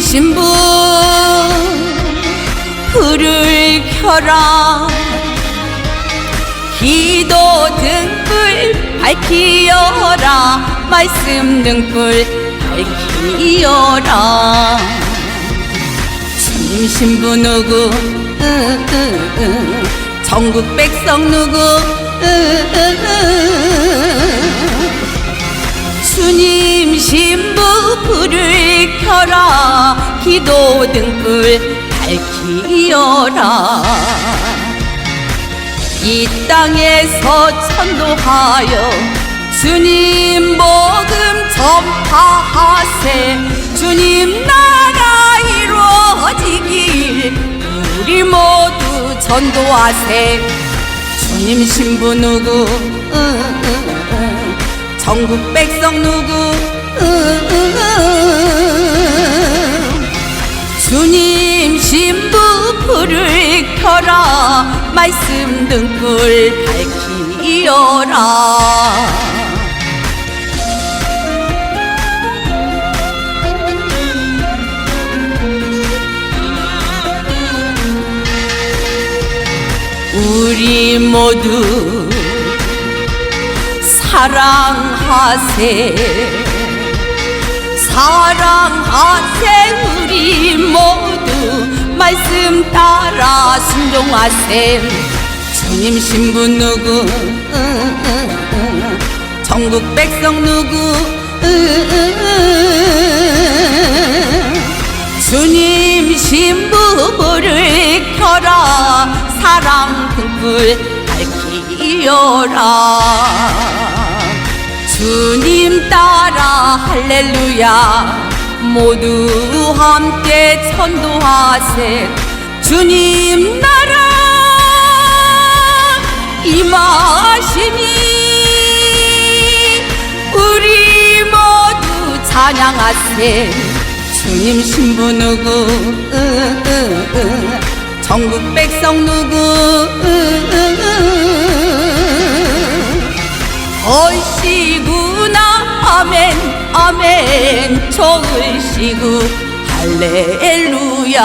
신부 불을 켜라. 기도 등불 밝히어라. 말씀 등불 밝히어라. 주님 신부 누구? 으, 으, 으. 전국 백성 누구? 으, 으, 으. 주님. 기도 등불 밝히어라. 이 땅에서 천도하여 주님 복음 전파하세. 주님 나라 이루어지길 우리 모두 전도하세. 주님 신부 누구? 으, 으, 으. 전국 백성 누구? 으, 으, 으. 주님 신부 불을 켜라. 말씀 등불 밝히어라. 우리 모두 사랑하세. 사랑하세 우리 모두 말씀 따라 순종하세 주님 신부 누구. 전국 백성 누구. 주님 신부를 켜라 사랑 등불 밝히어라 주님 따라 할렐루야 모두 함께 천도하세. 주님 나라 임하시니 우리 모두 찬양하세. 주님 신부 누구. 전국 백성 누구? 으, 으, 으. 얼씨구나. 아멘 아멘 좋으시구 할렐루야